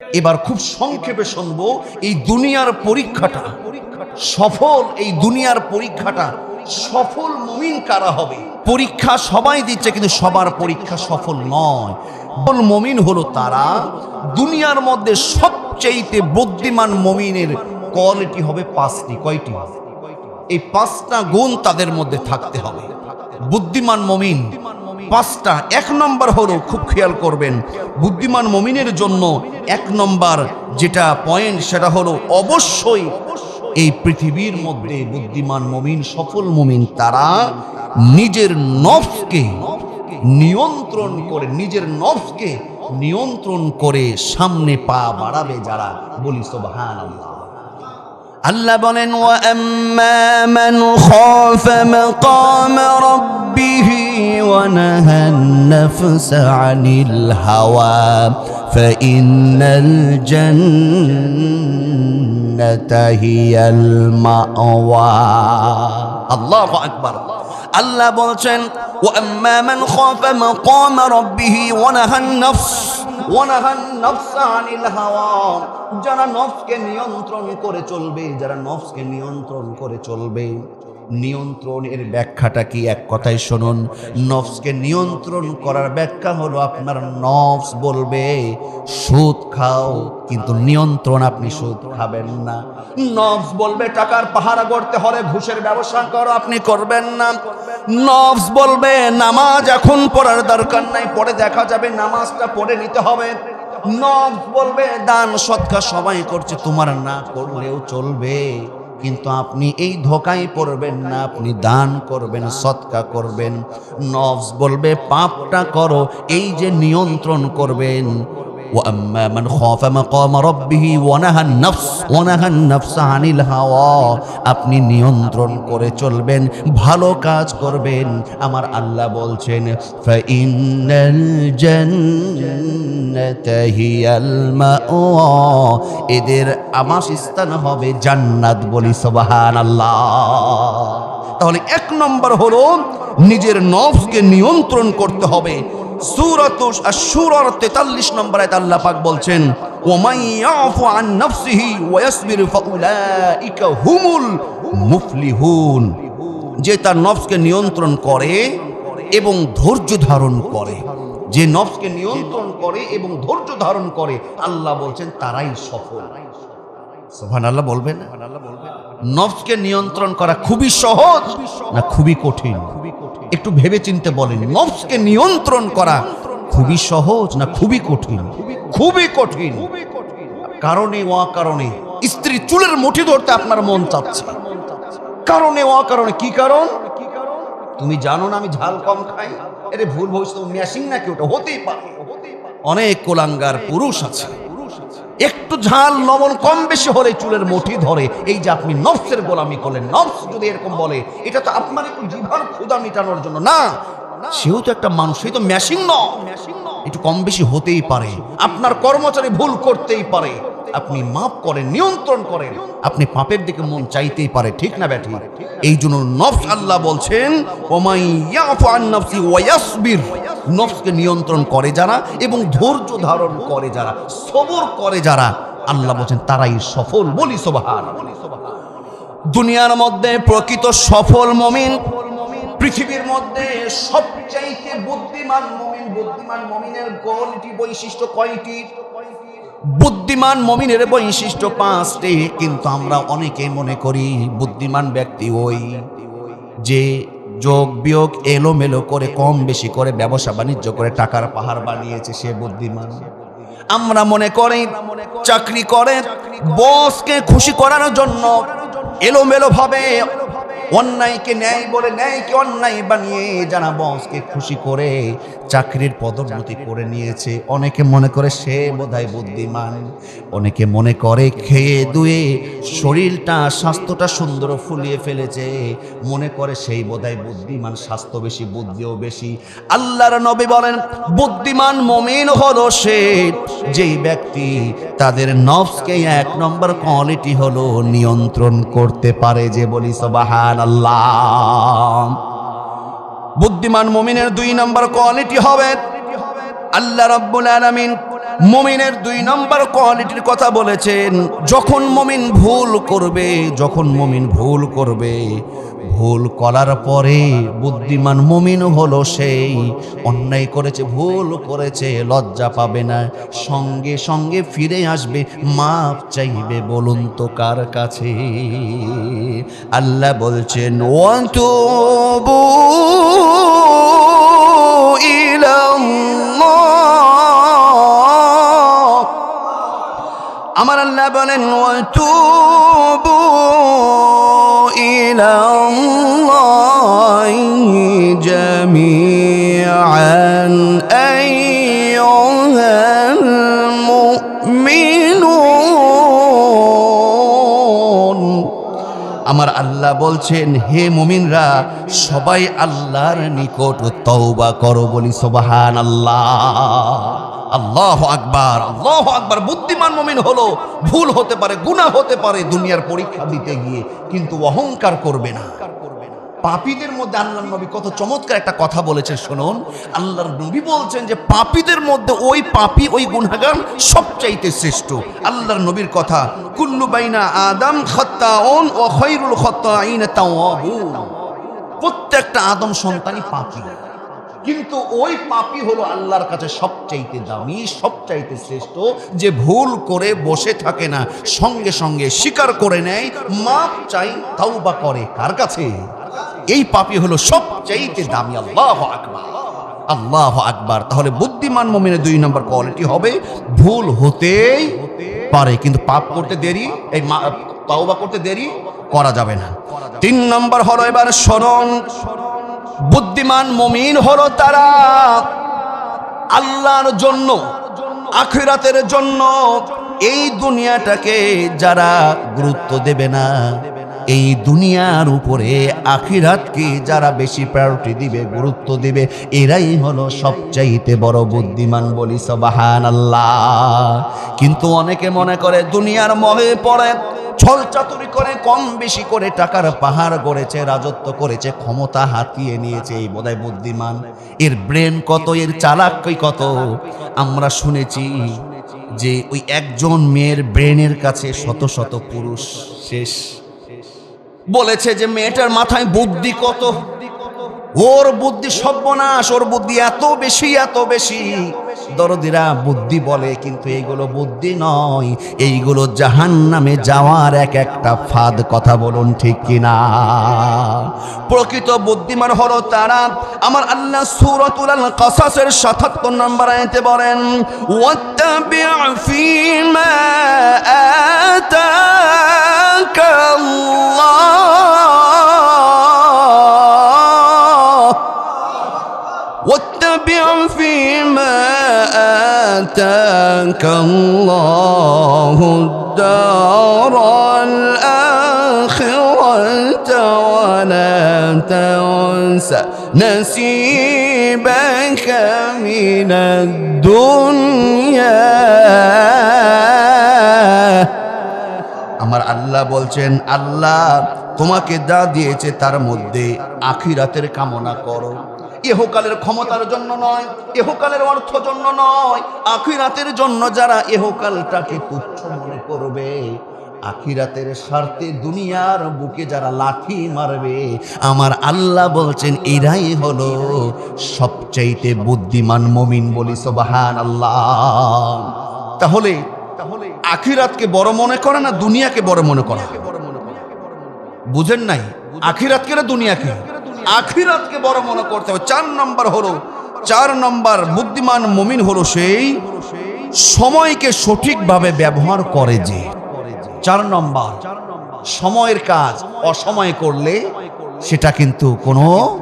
এবার খুব সংক্ষেপে শুনব এই দুনিয়ার পরীক্ষাটা। সফল এই দুনিয়ার পরীক্ষাটা, সফল মুমিন কারা হবে? পরীক্ষা সবাই দিচ্ছে, কিন্তু সবার পরীক্ষা সফল নয়। সফল মমিন হলো তারা, দুনিয়ার মধ্যে সবচেয়েতে বুদ্ধিমান মমিনের কোয়ালিটি হবে পাঁচটি, কয়টি? এই পাঁচটা গুণ তাদের মধ্যে থাকতে হবে। বুদ্ধিমান মমিন পাঁচটা, এক নম্বর হলো খুব খেয়াল করবেন, বুদ্ধিমান মমিনের জন্য এক নম্বর যেটা পয়েন্ট সেটা হলো অবশ্যই এই পৃথিবীর মধ্যে বুদ্ধিমান মমিন, সফল মমিন তারা নিজের নফসকে নিয়ন্ত্রণ করে, নিজের নফসকে নিয়ন্ত্রণ করে সামনে পা বাড়াবে যারা। বলি সোবাহান আল্লাহ الله بولن واما من خاف مقام ربه ونهى النفس عن الهوى فان الجنه هي الماوى الله اكبر الله بولن واما من خاف مقام ربه ونهى النفس যারা নফসকে নিয়ন্ত্রণ করে চলবে, যারা নফসকে নিয়ন্ত্রণ করে চলবে নিয়ন্ত্রণের ব্যাখ্যাটা কি এক কথায় শুনুন? নফসকে নিয়ন্ত্রণ করার ব্যাখ্যা হলো আপনার নফস বলবে, সুদ খাও, কিন্তু নিয়ন্ত্রণ আপনি সুদ খাবেন না। নফস বলবে, টাকার পাহারা গড়তে হলে ঘুষের ব্যবসা করো, আপনি করবেন না। নফস বলবে, নামাজ এখন পড়ার দরকার নাই পরে দেখা যাবে, নামাজটা পড়ে নিতে হবে। নফস বলবে, দান সৎকা সবাই করছে, তোমার না করলেও চলবে। কিন্তু আপনি এই ধোকায় পড়বেন না, আপনি দান করবেন, সৎকা করবেন। নফস বলবে, পাপটা করো, এই যে নিয়ন্ত্রণ করবেন وأما من خاف مقام ربه ونهى النفس ونهى النفس عن الهوى আপনি নিয়ন্ত্রণ করে চলবেন ভালো কাজ করবেন আমার আল্লাহ বলছেন فإن الجنة هي المأوى এদের আবাসস্থান হবে জান্নাত বলি সুবহানাল্লাহ তাহলে এক নম্বর হলো নিজের নফসকে নিয়ন্ত্রণ করতে হবে সূরাত আশ-শূরার 43 নম্বর আয়াত আল্লাহ পাক বলছেন ওয়ামান ইয়াফু আন নাফসিহি ওয়া ইয়াসবির ফাউলাইকা হুমুল মুফলিহুন। যে তার নফসকে নিয়ন্ত্রণ করে এবং ধৈর্য ধারণ করে। যে নফসকে নিয়ন্ত্রণ করে এবং ধৈর্য ধারণ করে আল্লাহ বলছেন তারাই সফল। সোহান আল্লাহ বলবেন। নফসকে নিয়ন্ত্রণ করা খুবই সহজ না খুবই কঠিন? একটু ভেবে চিনতে বলেন নফসকে নিয়ন্ত্রণ করা খুবই সহজ না খুবই কঠিন? খুবই কঠিন। কারণে ও কারণে স্ত্রী চুলের মুঠি ধরতে আপনার মন চাচ্ছে। কারণে ও কারণে কি কারণ? তুমি জানো না আমি ঝাল কম খাই? আরে ভুল ভবিষ্যৎ মেশিং নাকি ওটা? হতেই পারে। অনেক কোলাঙ্গার পুরুষ আছে। একটু ঝাল লবণ কম বেশি হলে চুলের মুঠি ধরে। এই যে আপনি নফসের গোলামি করলেন, নফস যদি এরকম বলে, এটা তো আপনার একটু জিভার ক্ষুদা মেটানোর জন্য। না সেও তো একটা মানুষ সেই তো মেশিং ন একটু কম বেশি হতেই পারে। আপনার কর্মচারী ভুল করতেই পারে। আপনি মাপ করেন, নিয়ন্ত্রণ করেন। আপনি পাপের দিকে মন চাইতেই পারে, ঠিক না ব্যাঠি এই জন্য নফস আল্লাহ বলছেন, ওমাই ইয়াফু আন নাফসি ওয়া ইয়াসবির। নফসকে নিয়ন্ত্রণ করে যারা এবং ধৈর্য ধারণ করে যারা, সবর করে যারা। আল্লাহ বলছেন, তারাই সফল বলি সোবাহান। দুনিয়ার মধ্যে প্রকৃত সফল মমিন, পৃথিবীর মধ্যে সবচাইতে বুদ্ধিমান মমিন, বুদ্ধিমান মমিনের কোয়ালিটি বৈশিষ্ট্য কয়টি? বুদ্ধিমান মমিনের বৈশিষ্ট্য পাঁচটি, কিন্তু আমরা অনেকে মনে করি বুদ্ধিমান ব্যক্তি ওই যে যোগ, বিয়োগ, এলোমেলো করে, কম বেশি করে, ব্যবসা বাণিজ্য করে টাকার পাহাড় বানিয়েছে সে বুদ্ধিমান। আমরা মনে করি, চাকরি করে, বসকে খুশি করার জন্য এলোমেলো ভাবে অন্যায়কে ন্যায় বলে, ন্যায়কে অন্যায় বানিয়ে যারা বসকে খুশি করে চাকরির পদোন্নতি করে নিয়েছে। অনেকে মনে করে সে বোধহয় বুদ্ধিমান, অনেকে মনে করে খেয়ে দুয়ে শরীরটা, স্বাস্থ্যটা সুন্দর ফুলিয়ে ফেলেছে। মনে করে সেই বোধহয় বুদ্ধিমান, স্বাস্থ্য বেশি, বুদ্ধিও বেশি। আল্লাহর নবী বলেন, বুদ্ধিমান মমিন হলো সে, যেই ব্যক্তি তাদের নফসকে এক নম্বর কোয়ালিটি হলো নিয়ন্ত্রণ করতে পারে যে বলি সবাহান আল্লাহ বুদ্ধিমান মমিনের দুই নম্বর কোয়ালিটি হবে। আল্লাহ রাব্বুল আলামিন মমিনের দুই নম্বর কোয়ালিটির কথা বলেছেন, যখন মমিন ভুল করবে, যখন মমিন ভুল করবে, ভুল করার পরে বুদ্ধিমান মমিন হলো সেই, অন্যায় করেছে, ভুল করেছে, লজ্জা পাবে না, সঙ্গে সঙ্গে ফিরে আসবে মাপ চাইবে, বলুন তো কার কাছে? আল্লাহ বলছেন ওয়াতুবু ইলাল্লাহ আমার আল্লাহ বলেন ওয়াতুবু ইলাল্লাহি জামিআন আইয়ুহাল আমার আল্লাহ বলছেন, হে মুমিনরা, সবাই আল্লাহর নিকট তওবা করো বলি সুবহান আল্লাহ আল্লাহ আকবার আল্লাহ আকবার। বুদ্ধিমান মুমিন হলো, ভুল হতে পারে, গুনাহ হতে পারে, দুনিয়ার পরীক্ষা দিতে গিয়ে, কিন্তু অহংকার করবে না। পাপীদের মধ্যে আল্লাহর নবী কত চমৎকার একটা কথা বলেছেন, শুনুন। আল্লাহর নবী বলছেন যে পাপীদের মধ্যে ওই পাপী, ওই গুনাহগার সবচাইতে শ্রেষ্ঠ। আল্লাহর নবীর কথা, কুল্লু বাইনা আদম খত্তাউন ও খৈরুল খত্তাইন তাওয়াবুন। প্রত্যেকটা আদম সন্তানই পাপী। কিন্তু ওই পাপী হলো আল্লাহর কাছে সবচাইতে দামি, সবচাইতে শ্রেষ্ঠ, যে ভুল করে বসে থাকে না, সঙ্গে সঙ্গে স্বীকার করে নেয়, মাপ চাই তাওবা করে। কার কাছে? এই পাপী হলো সবচাইতে দামি, আল্লাহ আকবার। আল্লাহ আকবার। তাহলে বুদ্ধিমান মমিনের দুই নম্বর কোয়ালিটি হবে, ভুল হতেই পারে, কিন্তু পাপ করতে দেরি, এই তাওবা করতে দেরি করা যাবে না। তিন নম্বর হলো এবার স্মরণ, বুদ্ধিমান মমিন হলো তারা আল্লাহর জন্য, আখিরাতের জন্য এই দুনিয়াটাকে যারা গুরুত্ব দেবে না। এই দুনিয়ার উপরে আখিরাতকে যারা বেশি প্রায়োরিটি দিবে, গুরুত্ব দিবে, এরাই হলো সবচাইতে বড় বুদ্ধিমান বলি সবাহান আল্লাহ কিন্তু অনেকে মনে করে দুনিয়ার মহে পড়ে, ছল চাতুরি করে, কম বেশি করে টাকার পাহাড় গড়েছে, রাজত্ব করেছে, ক্ষমতা হাতিয়ে নিয়েছে, এই বোধহয় বুদ্ধিমান। এর ব্রেন কত, এর চালাক কত? আমরা শুনেছি যে ওই একজন মেয়ের ব্রেনের কাছে শত শত পুরুষ শেষ। বলেছে যে মেয়েটার মাথায় বুদ্ধি কত? ওর বুদ্ধি সর্বনাশ, ওর বুদ্ধি এত বেশি এত বেশি। দরদিরা বুদ্ধি বলে, কিন্তু এইগুলো বুদ্ধি নয়। এইগুলো জাহান নামে যাওয়ার এক একটা ফাদ কথা বলুন ঠিক কিনা? প্রকৃত বুদ্ধিমান হলো তারা। আমার আল্লাহ সূরাতুল কাসাসের 77 নম্বর আয়াতে বলেন, ওয়াত্তাবি' ফীমা আতাকা আল্লাহ। آتاك الله الدار الآخرة ولا تنس نصيبك من الدنيا আমার আল্লাহ বলছেন আল্লাহ তোমাকে যা দিয়েছে তার মধ্যে আখিরাতের কামনা করো এহকালের ক্ষমতার জন্য নয়, এহকালের অর্থ জন্য নয়, আখিরাতের জন্য যারা এহকালটাকে তুচ্ছ মনে করবে, আখিরাতের স্বার্থে দুনিয়ার বুকে যারা লাঠি মারবে, আমার আল্লাহ বলছেন, এরাই হলো সবচাইতে বুদ্ধিমান মমিন বলি সোবাহান আল্লাহ তাহলে তাহলে আখিরাতকে বড় মনে করে না দুনিয়াকে বড় মনে করে? বুঝেন নাই, আখিরাতকে না দুনিয়াকে? আখিরাতকে বড় মনে করতে হবে। চার নম্বর হলো, চার নম্বর বুদ্ধিমান মমিন হলো সেই সময়কে সঠিকভাবে ব্যবহার করে যে। চার নম্বর, সময়ের কাজ, অসময়ে করলে সেটা কিন্তু কোনো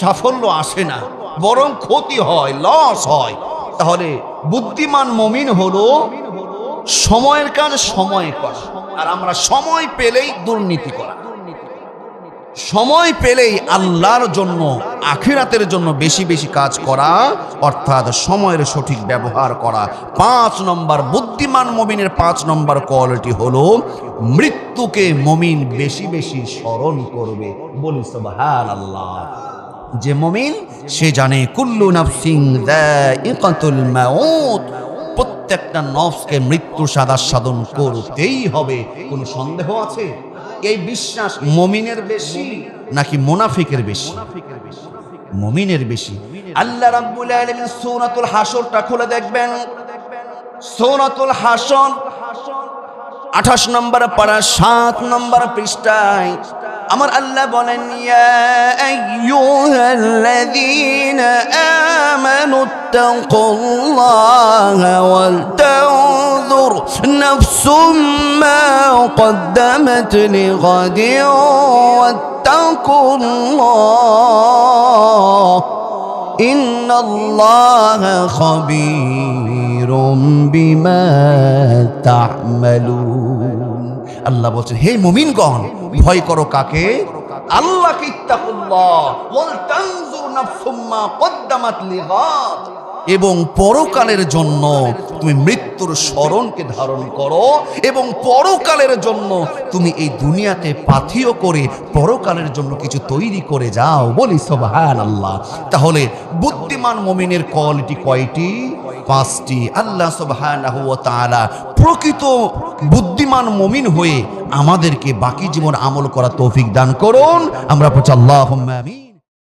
সাফল্য আসে না। বরং ক্ষতি হয় লস হয়। তাহলে বুদ্ধিমান মমিন হলো সময়ের কাজ সময়ে করা। আর আমরা সময় পেলেই দুর্নীতি করা। সময় পেলেই আল্লাহর জন্য, আখিরাতের জন্য বেশি বেশি কাজ করা, অর্থাৎ সময়ের সঠিক ব্যবহার করা। পাঁচ নম্বর, বুদ্ধিমান মমিনের পাঁচ নম্বর কোয়ালিটি হলো, মৃত্যুকে মমিন বেশি বেশি স্মরণ করবে। বলি সুবহান আল্লাহ যে মমিন, সে জানে, কুল্লু নাফসিং প্রত্যেকটা নফসকে মৃত্যু সাদা সাধন করতেই হবে। কোনো সন্দেহ আছে? এই বিশ্বাস মমিনের বেশি নাকি মোনাফিকের বেশি? মমিনের বেশি। আল্লাহ রাব্বুল আলামিন সূরাতুল হাসরটা খুলে দেখবেন। সূরাতুল হাসর আঠাশ নম্বর পারা সাত নম্বর পৃষ্ঠায় আমার আল্লাহ বলেন, ইয়া আইয়ুহাল্লাযীনা আমানু তাকুল্লাহা ওয়াল তানজুর নাফসুম মা قدمت لغد واتقوا الله إن الله خبير بما تعملون আল্লাহ বলছেন হে মুমিনগণ ভয় করো কাকে আল্লাহকে ইত্তাকুল্লাহ ওয়াল এবং পরকালের জন্য তুমি মৃত্যুর স্মরণকে ধারণ করো এবং পরকালের জন্য তুমি এই দুনিয়াতে পাথিও করে পরকালের জন্য কিছু তৈরি করে যাও বলি সোবাহান আল্লাহ তাহলে বুদ্ধিমান মমিনের কোয়ালিটি কয়টি? পাঁচটি। আল্লাহ সুবহানাহু ওয়া তাআলা প্রকৃত বুদ্ধিমান মমিন হয়ে আমাদেরকে বাকি জীবন আমল করা তৌফিক দান করুন। আমরা পড়ছি আল্লাহুম্মা আমিন।